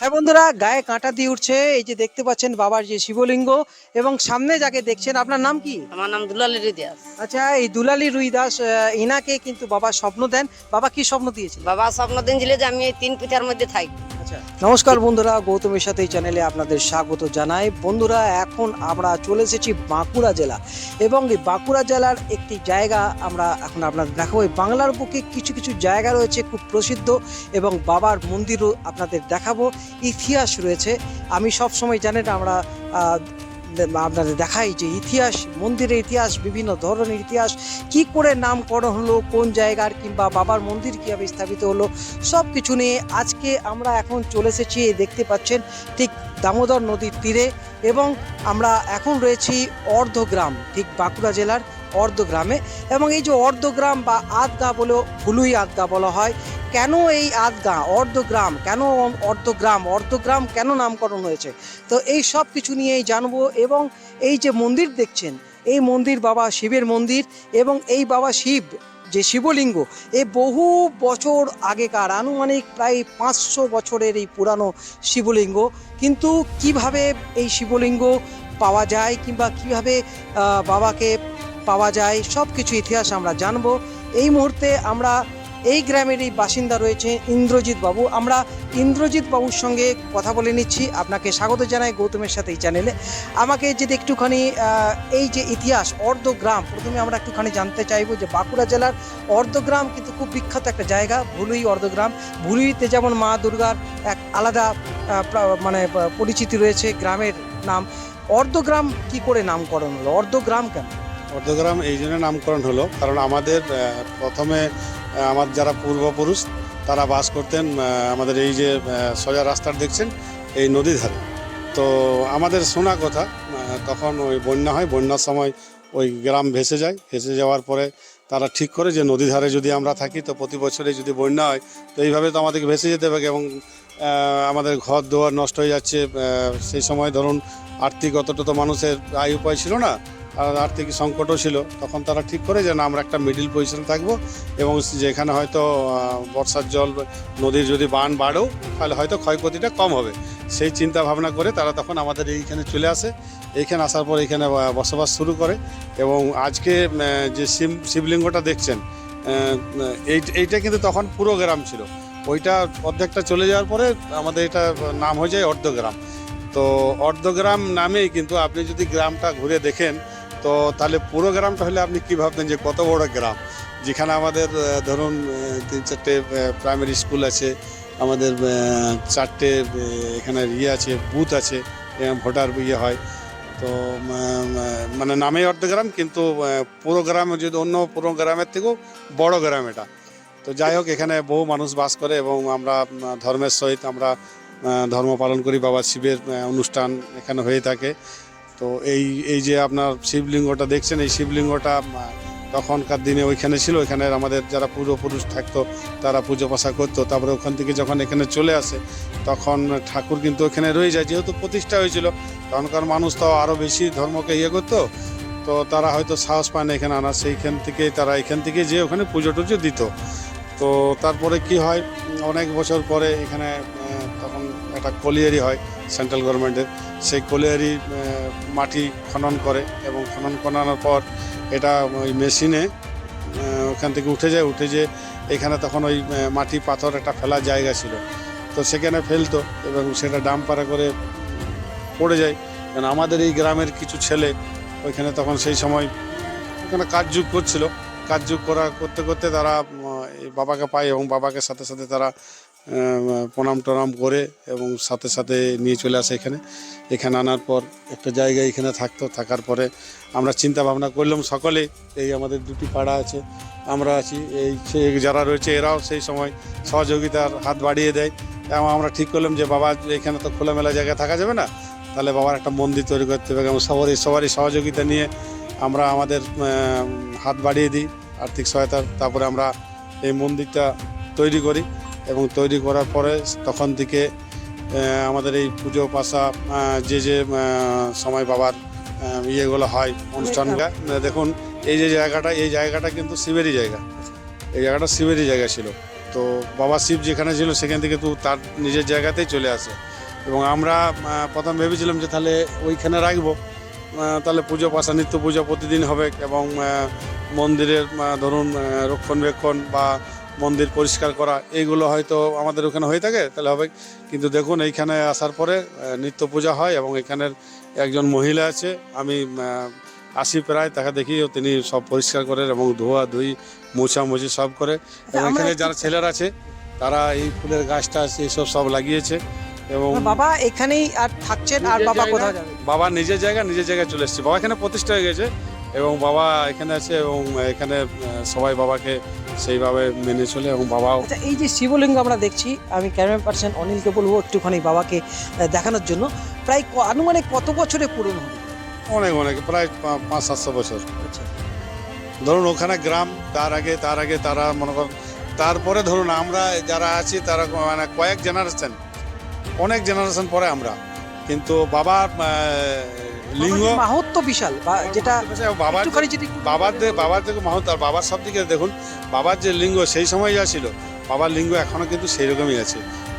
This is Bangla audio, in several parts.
হ্যাঁ বন্ধুরা গায়ে কাঁটা দিয়ে উঠছে। এই যে দেখতে পাচ্ছেন বাবার যে শিবলিঙ্গ এবং সামনে যাকে দেখছেন আপনার নাম কি? আমার নাম দুলালী দাস। আচ্ছা এই দুলালি রুই দাস এনাকে ইনাকে কিন্তু বাবা স্বপ্ন দেন। বাবা কি স্বপ্ন দিয়েছিল? বাবা স্বপ্ন দিন ছিল যে আমি এই তিন পিঠার মধ্যে থাকব। নমস্কার বন্ধুরা, গৌতমের সাথে এই চ্যানেলে আপনাদের স্বাগত জানাই। বন্ধুরা, এখন আমরা চলে এসেছি বাঁকুড়া জেলা এবং এই বাঁকুড়া জেলার একটি জায়গা আমরা এখন আপনাদের দেখাবো। এই বাংলার বুকে কিছু কিছু জায়গা রয়েছে খুব প্রসিদ্ধ এবং বাবার মন্দিরও আপনাদের দেখাবো। ইতিহাস রয়েছে। আমি সব সময় জানেন, আমরা আপনাদের দেখাই যে ইতিহাস, মন্দিরের ইতিহাস, বিভিন্ন ধরনের ইতিহাস, কি করে নামকরণ হলো, কোন জায়গার কিংবা বাবার মন্দির কীভাবে স্থাপিত হলো সব কিছু নিয়ে আজকে আমরা এখন চলে এসেছি দেখতে পাচ্ছেন ঠিক দামোদর নদীর তীরে এবং আমরা এখন রয়েছি অর্ধগ্রাম, ঠিক বাঁকুড়া জেলার অর্ধগ্রামে এবং এই যে অর্ধগ্রাম বা আদগা বলেও ভুলুই আদগা বলা হয়, কেন এই আদগা অর্ধগ্রাম, কেন অর্ধগ্রাম অর্ধগ্রাম কেন নামকরণ হয়েছে? তো এই সব কিছু নিয়েই জানব এবং এই যে মন্দির দেখছেন, এই মন্দির বাবা শিবের মন্দির এবং এই বাবা শিব, যে শিবলিঙ্গ, এ বহু বছর আগেকার, আনুমানিক প্রায় পাঁচশো বছরের এই পুরানো শিবলিঙ্গ। কিন্তু কীভাবে এই শিবলিঙ্গ পাওয়া যায় কিংবা কীভাবে বাবাকে পাওয়া যায় সব কিছু ইতিহাস আমরা জানব। এই মুহূর্তে আমরা এই গ্রামেরই বাসিন্দা রয়েছে ইন্দ্রজিৎ বাবু। আমরা ইন্দ্রজিৎ বাবুর সঙ্গে কথা বলে নিচ্ছি। আপনাকে স্বাগত জানাই গৌতমের সাথে এই চ্যানেলে আমাকে যদি একটুখানি এই যে ইতিহাস, অর্ধগ্রাম, প্রথমে আমরা একটুখানি জানতে চাইব যে বাঁকুড়া জেলার অর্ধগ্রাম কিন্তু খুব বিখ্যাত একটা জায়গা, ভুলুই অর্ধগ্রাম। ভুলুইতে যেমন মা দুর্গার এক আলাদা মানে পরিচিতি রয়েছে গ্রামের নাম। অর্ধগ্রাম কি করে নামকরণ হলো? অর্ধগ্রাম কেন? অর্ধগ্রাম এই জন্য নামকরণ হলো। কারণ আমাদের প্রথমে আমার যারা পূর্বপুরুষ, তারা বাস করতেন আমাদের এই যে সোজা রাস্তার দেখছেন, এই নদী ধারে। তো আমাদের শোনা কথা তখন ওই বন্যা হয়, বন্যার সময় ওই গ্রাম ভেসে যায়। ভেসে যাওয়ার পরে তারা ঠিক করে যে, নদী ধারে যদি আমরা থাকি, তো প্রতি বছরে যদি বন্যা হয়, তো এইভাবে তো আমাদেরকে ভেসে যেতে হবে। এবং আমাদের ঘর দুয়ার নষ্ট হয়ে যাচ্ছে সেই সময় ধরুন, আর্থিক অতটা তো মানুষের আয় উপায় ছিল না আর্থিক সংকটও ছিল তখন তারা ঠিক করে যে না আমরা একটা মিডিল পজিশনে থাকব এবং যেখানে হয়তো বর্ষার জল নদীর যদি বান বাড়েও তাহলে হয়তো ক্ষয়ক্ষতিটা কম হবে। সেই চিন্তা ভাবনা করে তারা তখন আমাদের এইখানে চলে আসে। এইখানে আসার পর এইখানে আহ, বসবাস শুরু করে এবং আজকে যে শিব শিবলিঙ্গটা দেখছেন এই এইটা কিন্তু তখন পুরো গ্রাম ছিল। ওইটা অর্ধেকটা চলে যাওয়ার পরে আমাদের এটা নাম হয়ে যায় অর্ধগ্রাম। তো অর্ধগ্রাম নামেই কিন্তু আপনি যদি গ্রামটা ঘুরে দেখেন তো তাহলে পুরো গ্রামটা হলে আপনি কি ভাবতেন যে কত বড় গ্রাম? যেখানে আমাদের ধরুন তিন চারটে প্রাইমারি স্কুল আছে, আমাদের চারটে এখানে ইয়ে আছে বুথ আছে ভোটার ইয়ে হয়। তো মানে নামে অর্ধগ্রাম কিন্তু পুরো গ্রাম, যদি অন্য পুরো গ্রামের থেকেও বড় গ্রাম এটা। তো যাই হোক, এখানে বহু মানুষ বাস করে এবং আমরা ধর্মের সহিত আমরা ধর্ম পালন করি, বাবা শিবের অনুষ্ঠান এখানে হয়ে থাকে। তো এই এই যে আপনার শিবলিঙ্গটা দেখছেন, এই শিবলিঙ্গটা তখনকার দিনে ওইখানে ছিল। ওইখানে আমাদের যারা পূর্বপুরুষ থাকতো, তারা পুজো পাশা করতো। তারপরে ওখান থেকে যখন এখানে চলে আসে, তখন ঠাকুর কিন্তু ওখানে রয়ে যায়। যেহেতু প্রতিষ্ঠা হয়েছিল, তখনকার মানুষ তো আরও বেশি ধর্মকে ইয়ে করতো। তো তারা হয়তো সাহস পায় না এখানে আনা সেইখান থেকে তারা এখান থেকে যে ওখানে পুজো টুজো দিত। তো তারপরে কি হয়, অনেক বছর পরে এখানে একটা কলিয়ারি হয় সেন্ট্রাল গভর্নমেন্টের। সেই কলিয়ারি মাটি খনন করে এবং খনন করানোর পর এটা ওই মেশিনে ওখান থেকে উঠে যায়, উঠে যে এখানে তখন ওই মাটি পাথর একটা ফেলার জায়গা ছিল। তো সেখানে ফেলতো এবং সেটা ডাম্পারে করে পড়ে যায়। কারণ আমাদের এই গ্রামের কিছু ছেলে ওইখানে তখন সেই সময় ওখানে কাজযুগ করছিল। কাজযুগ করা, করতে করতে তারা বাবাকে পায় এবং বাবাকে সাথে সাথে তারা প্রণাম টনাম করে এবং সাথে সাথে নিয়ে চলে আসে এখানে। এখানে আনার পর একটা জায়গায় এখানে থাকতো, থাকার পরে আমরা চিন্তা ভাবনা করলাম, সকলে এই আমাদের দুটি পাড়া আছে, আমরা আছি, এই যারা রয়েছে এরাও সেই সময় সহযোগিতার হাত বাড়িয়ে দেয়। এবং আমরা ঠিক করলাম যে, বাবা, এখানে তো খোলামেলা জায়গায় থাকা যাবে না। তাহলে বাবার একটা মন্দির তৈরি করতে হবে। এবং সবারই সবারই সহযোগিতা নিয়ে আমরা আমাদের হাত বাড়িয়ে দিই, আর্থিক সহায়তা, তারপরে আমরা এই মন্দিরটা তৈরি করি। এবং তৈরি করার পরে তখন থেকে আমাদের এই পুজো পাশা যে যে সময় বাবার ইয়েগুলো হয় অনুষ্ঠানটা দেখুন, এই যে জায়গাটা, এই জায়গাটা কিন্তু শিবেরই জায়গা। এই জায়গাটা শিবেরই জায়গা ছিল। তো বাবা শিব যেখানে ছিল, সেখান থেকে তো তার নিজের জায়গাতেই চলে আসে। এবং আমরা প্রথম ভেবেছিলাম যে তাহলে ওইখানে রাখব। তাহলে পুজো পাশা, নিত্য পুজো প্রতিদিন হবে এবং মন্দিরের ধরুন রক্ষণবেক্ষণ বা মন্দির পরিষ্কার করা এইগুলো হয়তো আমাদের ওখানে হয়ে থাকে তাহলে হবে। কিন্তু দেখুন এইখানে আসার পরে নিত্য পূজা হয় এবং এখানের একজন মহিলা আছে আমি আসি প্রায় তাকে দেখি তিনি সব পরিষ্কার করেন এবং ধোয়া ধুই মোছামুছি সব করে। এবং এখানে যারা ছেলেরা আছে তারা এই ফুলের গাছটা এইসব সব লাগিয়েছে এবং বাবা এখানেই আর থাকছেন আর বাবা কোথাও যাবে বাবা নিজের জায়গা নিজের জায়গায় চলে এসেছে। বাবা এখানে প্রতিষ্ঠা হয়ে গেছে এবং বাবা এখানে আছে এবং এখানে সবাই বাবাকে সেইভাবে মেনে চলে এবং বাবাও আচ্ছা এই যে শিবলিঙ্গ আমরা দেখছি আমি ক্যামেরা পার্সন অনিলকে বলব একটুখানি বাবাকে দেখানোর জন্য। প্রায় আনুমানিক কত বছরে পূরণ হবে? অনেক অনেক প্রায় পাঁচ সাতশো বছর। আচ্ছা। ধরুন ওখানে গ্রাম তার আগে তার আগে তারা মনে করেন তারপরে ধরুন আমরা যারা আছি তারা মানে কয়েক জেনারেশন অনেক জেনারেশন পরে আমরা। কিন্তু আহ, লিঙ্গ বাবার মাহাত্ম্য বিশাল বা যেটা বাবার বাবার বাবার থেকে মাহত আর বাবার সব দিকে দেখুন বাবার যে লিঙ্গ সেই সময় যা ছিল বাবার লিঙ্গ এখনও কিন্তু সেই রকমই আছে।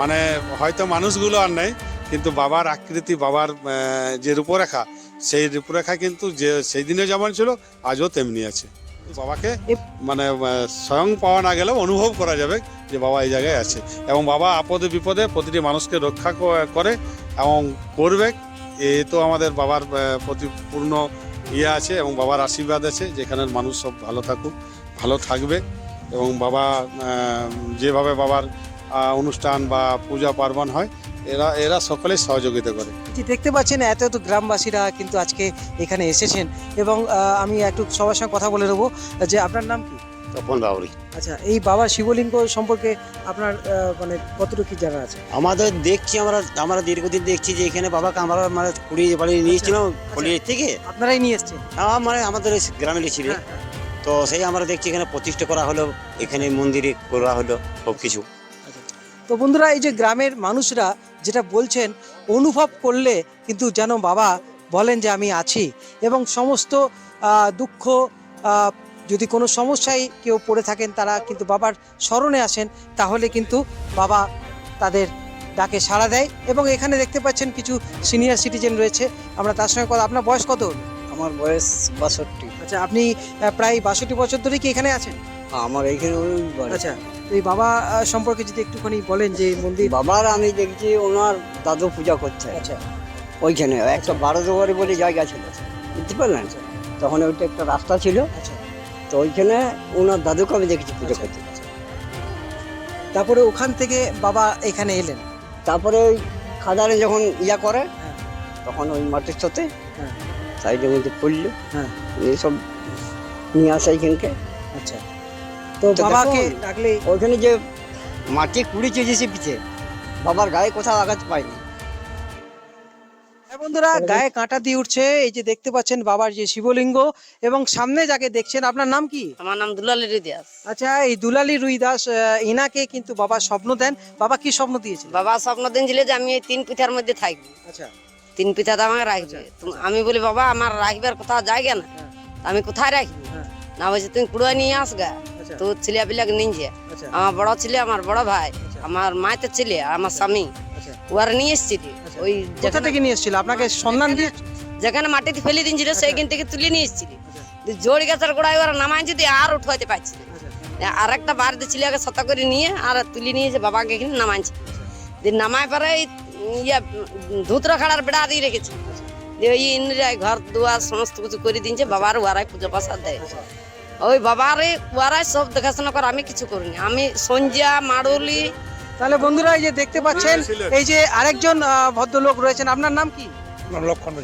মানে হয়তো মানুষগুলো আর নেই কিন্তু বাবার আকৃতি বাবার যে রূপরেখা সেই রূপরেখা কিন্তু যে সেই দিনে যেমন ছিল আজও তেমনি আছে। বাবাকে মানে স্বয়ং পাওয়া না গেলেও অনুভব করা যাবে যে বাবা এই জায়গায় আছে। এবং বাবা আপদে বিপদে প্রতিটি মানুষকে রক্ষা করে এবং করবে। এ তো আমাদের বাবার প্রতি পূর্ণ ইয়ে আছে এবং বাবার আশীর্বাদ আছে যেখানের মানুষ সব ভালো থাকুক ভালো থাকবে এবং বাবা যেভাবে বাবার অনুষ্ঠান বা পূজা পার্বণ হয় এরা এরা সকলে সহযোগিতা করে। যে দেখতে পাচ্ছেন এত এত গ্রামবাসীরা কিন্তু আজকে এখানে এসেছেন এবং আমি একটু সবার সঙ্গে কথা বলে নেব যে আপনার নাম কি? তপন বাউরি আচ্ছা এই বাবা শিবলিঙ্গ সম্পর্কে আপনার মানে কতটুকু কি জানা আছে? আমাদের দেখছি আমরা আমরা দীর্ঘদিন দেখছি যে এখানে বাবাকে আমরা মানে কুড়িয়ে বাড়িয়ে নিয়েছিলাম কুড়িয়ে থেকে। আপনারাই নিয়ে এসছেন? আহ, মানে আমাদের এই গ্রামের ছিল হ্যাঁ, হ্যাঁ। তো সেই আমরা দেখছি এখানে প্রতিষ্ঠা করা হলো এখানে মন্দিরে করা হলো সব কিছু তো বন্ধুরা এই যে গ্রামের মানুষরা যেটা বলছেন অনুভব করলে কিন্তু যেন বাবা বলেন যে আমি আছি। এবং সমস্ত দুঃখ যদি কোনো সমস্যায় কেউ পড়ে থাকেন তারা কিন্তু বাবার স্মরণে আসেন তাহলে কিন্তু বাবা তাদের ডাকে সাড়া দেয় এবং এখানে দেখতে পাচ্ছেন কিছু সিনিয়র সিটিজেন রয়েছে। আমরা তার সঙ্গে কথা আপনার বয়স কত? আমার বয়স বাষট্টি। আচ্ছা আপনি প্রায় বাষট্টি বছর ধরে কি এখানে আছেন? আমার এইখানে আচ্ছা এই বাবা সম্পর্কে যদি একটুখানি বলেন যে মন্দির বাবার আমি দেখছি ওনার দাদু পূজা করছে। আচ্ছা। ওইখানে একটা বারো দুয়ারি বলে জায়গা ছিল। বুঝতে পারলেন? তখন ওইটা একটা রাস্তা ছিল। আচ্ছা। তো ওইখানে ওনার দাদুকে আমি দেখেছি পুজো আচ্ছা, করতে। তারপরে ওখান থেকে বাবা এখানে এলেন তারপরে ওই খাদারে যখন ইয়া করে হ্যাঁ। তখন ওই মাটির সাথে হ্যাঁ। সাইডের মধ্যে পড়ল হ্যাঁ। এইসব নিয়ে আসে এইখানকে আচ্ছা তো বাবাকে ডাকলে ওইখানে যে মাটি কুড়ি চেয়েছে পিছে বাবার গায়ে কোথাও আঘাত পায়নি বন্ধুরা গায়ে কাঁটা দিয়ে উঠছে এই যে দেখতে পাচ্ছেন বাবার যে শিবলিঙ্গ এবং সামনে যাকে দেখছেন আপনার নাম কি? আমার নাম দুলালের ইতিহাস আচ্ছা এই দুলালি রুই দাস ইনাকে কিন্তু বাবা স্বপ্ন দেন। বাবা কি স্বপ্ন দিয়েছিল বাবা স্বপ্ন দেন ছিল যে আমি এই তিন পিঠার মধ্যে থাকব। আচ্ছা। তিন পিঠাতে আমাকে রাখবে। আমি বলি বাবা আমার রাখবার কোথাও জায়গা না। হ্যাঁ। আমি কোথায় রাখবি হ্যাঁ। না বলছি তুমি কুড়ে নিয়ে আসগা আচ্ছা। তো ছেলে পিলাকে নিয়ে আচ্ছা। আমার বড় ছেলে আমার বড় ভাই আচ্ছা। আমার মায়ের ছেলে আর আমার স্বামী। আচ্ছা। ওরা নিয়ে এসেছিলি আচ্ছা। ওই কোথা থেকে নিয়ে এসেছিল? আপনাকে সন্ধান দিয়ে যেখানে মাটিতে ফেলে দিয়েছিল সেইখান থেকে তুলে নিয়ে এসেছিলি। আচ্ছা। জোর গাছের গোড়ায় ওরা নামাই যদি আর উঠাইতে পারছি না। আচ্ছা। আর একটা বাড়িতে ছেলেকে সতা করে নিয়ে আর তুলে নিয়েছে বাবাকে এখানে নামাইছে। দিয়ে নামাই পরে ইয়া ধুতরা খাড়ার বেড়া দিয়ে রেখেছে। দিয়ে ওই ঘর দুয়ার সমস্ত কিছু করে দিয়েছে বাবার ওয়ারাই পুজো পাশা দেয়। আচ্ছা। ওই বাবারে ওয়ারাই সব দেখাশোনা করে আমি কিছু করিনি। আমি সঞ্জা মাড়ুলি তাহলে বন্ধুরা এই যে দেখতে পাচ্ছেন এই যে আরেকজন ভদ্রলোক রয়েছেন। আপনার নাম কি? লক্ষণ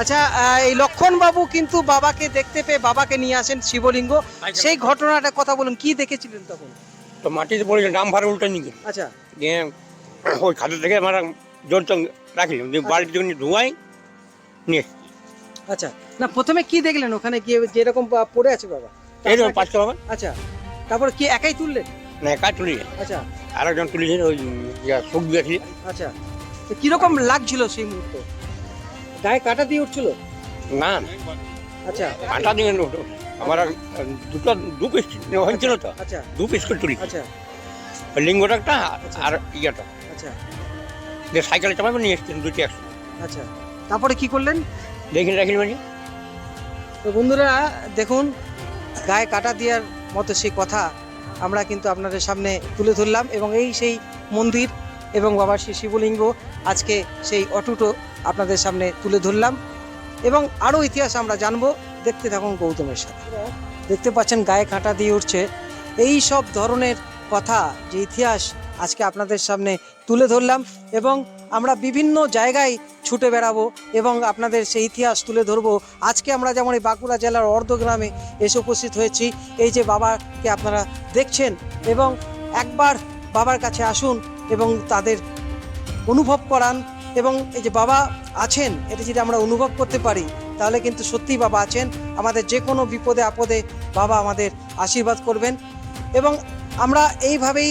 আচ্ছা এই লক্ষণ বাবু কিন্তু বাবাকে দেখতে পেয়ে বাবাকে নিয়ে আসেন শিবলিঙ্গ। সেই ঘটনাটা কথা বলুন কি দেখেছিলেন তখন? তো মাটিতে পড়ে ডাম ভাড়া উল্টে নিয়ে আচ্ছা। দিয়ে ওই খাদের থেকে আমরা জোর চং রাখলাম বাড়ির জন্য ধোঁয়াই নিয়ে আচ্ছা না প্রথমে কি দেখলেন ওখানে? গিয়ে যেরকম পড়ে আছে বাবা? এই পাঁচটা বাবা আচ্ছা তারপর কি একাই তুললেন? না একা তুলি আচ্ছা। আরেকজন তুলেছেন ওই ইয়া সুখ দিয়েছি আচ্ছা। তো কীরকম লাগছিল সেই মুহূর্তে? গায়ে কাটা দিয়ে উঠছিল? না। আচ্ছা। কাঁটা দিয়ে নো- আমার আর দুটো দু পিস হয়েছিল তো। আচ্ছা। দু পিস করে তুলি আচ্ছা। লিঙ্গটা একটা আর ইয়েটা। আচ্ছা। যে সাইকেলে চাপাবে নিয়ে এসছেন দুটি একশো আচ্ছা। তারপরে কি করলেন? দেখি রাখি মানে। তো বন্ধুরা দেখুন গায়ে কাটা দেওয়ার মতো সেই কথা আমরা কিন্তু আপনাদের সামনে তুলে ধরলাম এবং এই সেই মন্দির এবং বাবার সেই শিবলিঙ্গ আজকে সেই অটুটো আপনাদের সামনে তুলে ধরলাম। এবং আরও ইতিহাস আমরা জানব। দেখতে থাকুন গৌতমের সাথে। দেখতে পাচ্ছেন গায়ে কাঁটা দিয়ে উঠছে। এই সব ধরনের কথা, যে ইতিহাস আজকে আপনাদের সামনে তুলে ধরলাম এবং আমরা বিভিন্ন জায়গায় ছুটে বেড়াবো এবং আপনাদের সেই ইতিহাস তুলে ধরবো। আজকে আমরা যেমন এই বাঁকুড়া জেলার অর্ধগ্রামে এসে উপস্থিত হয়েছি, এই যে বাবাকে আপনারা দেখছেন এবং একবার বাবার কাছে আসুন এবং তাদের অনুভব করান এবং এই যে বাবা আছেন, এটা যদি আমরা অনুভব করতে পারি, তাহলে কিন্তু সত্যিই বাবা আছেন। আমাদের যে কোনো বিপদে আপদে বাবা আমাদের আশীর্বাদ করবেন এবং আমরা এইভাবেই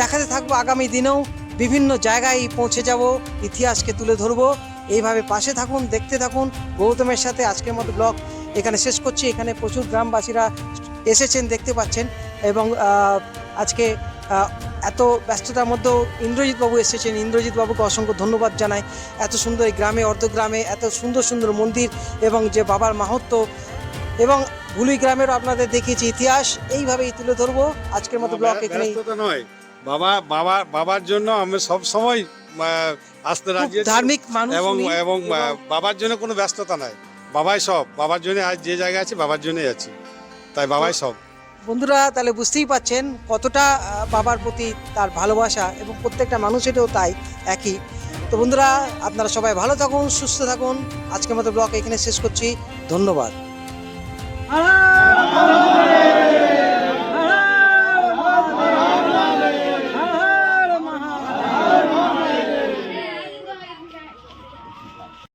দেখাতে থাকব আগামী দিনেও। বিভিন্ন জায়গায় পৌঁছে যাব ইতিহাসকে তুলে ধরবো। এইভাবে পাশে থাকুন দেখতে থাকুন। গৌতমের সাথে আজকের মতো ব্লগ এখানে শেষ করছি। এখানে প্রচুর গ্রামবাসীরা এসেছেন দেখতে পাচ্ছেন এবং আজকে এত ব্যস্ততার মধ্যেও ইন্দ্রজিৎ বাবু এসেছেন। ইন্দ্রজিৎ বাবুকে অসংখ্য ধন্যবাদ জানাই। এত সুন্দর এই গ্রামে অর্ধগ্রামে এত সুন্দর সুন্দর মন্দির এবং যে বাবার মাহাত্ম এবং ভুলুই গ্রামেরও আপনাদের দেখিয়েছি ইতিহাস। এইভাবেই তুলে ধরবো। আজকের মতো ব্লগ এখানেই। ব্যস্ততা নয়। বাবা বাবা বাবার জন্য আমি সব সময় আসতে রাজি ধার্মিক মানুষ এবং এবং বাবার জন্য কোনো ব্যস্ততা নাই। বাবাই সব। বাবার জন্য আজ যে জায়গায় আছে বাবার জন্যই আছি। তাই বাবাই সব। বন্ধুরা তাহলে বুঝতেই পাচ্ছেন কতটা বাবার প্রতি তার ভালোবাসা এবং প্রত্যেকটা মানুষেরও তাই একই। তো বন্ধুরা আপনারা সবাই ভালো থাকুন সুস্থ থাকুন। আজকের মতো ব্লগ এখানে শেষ করছি। ধন্যবাদ।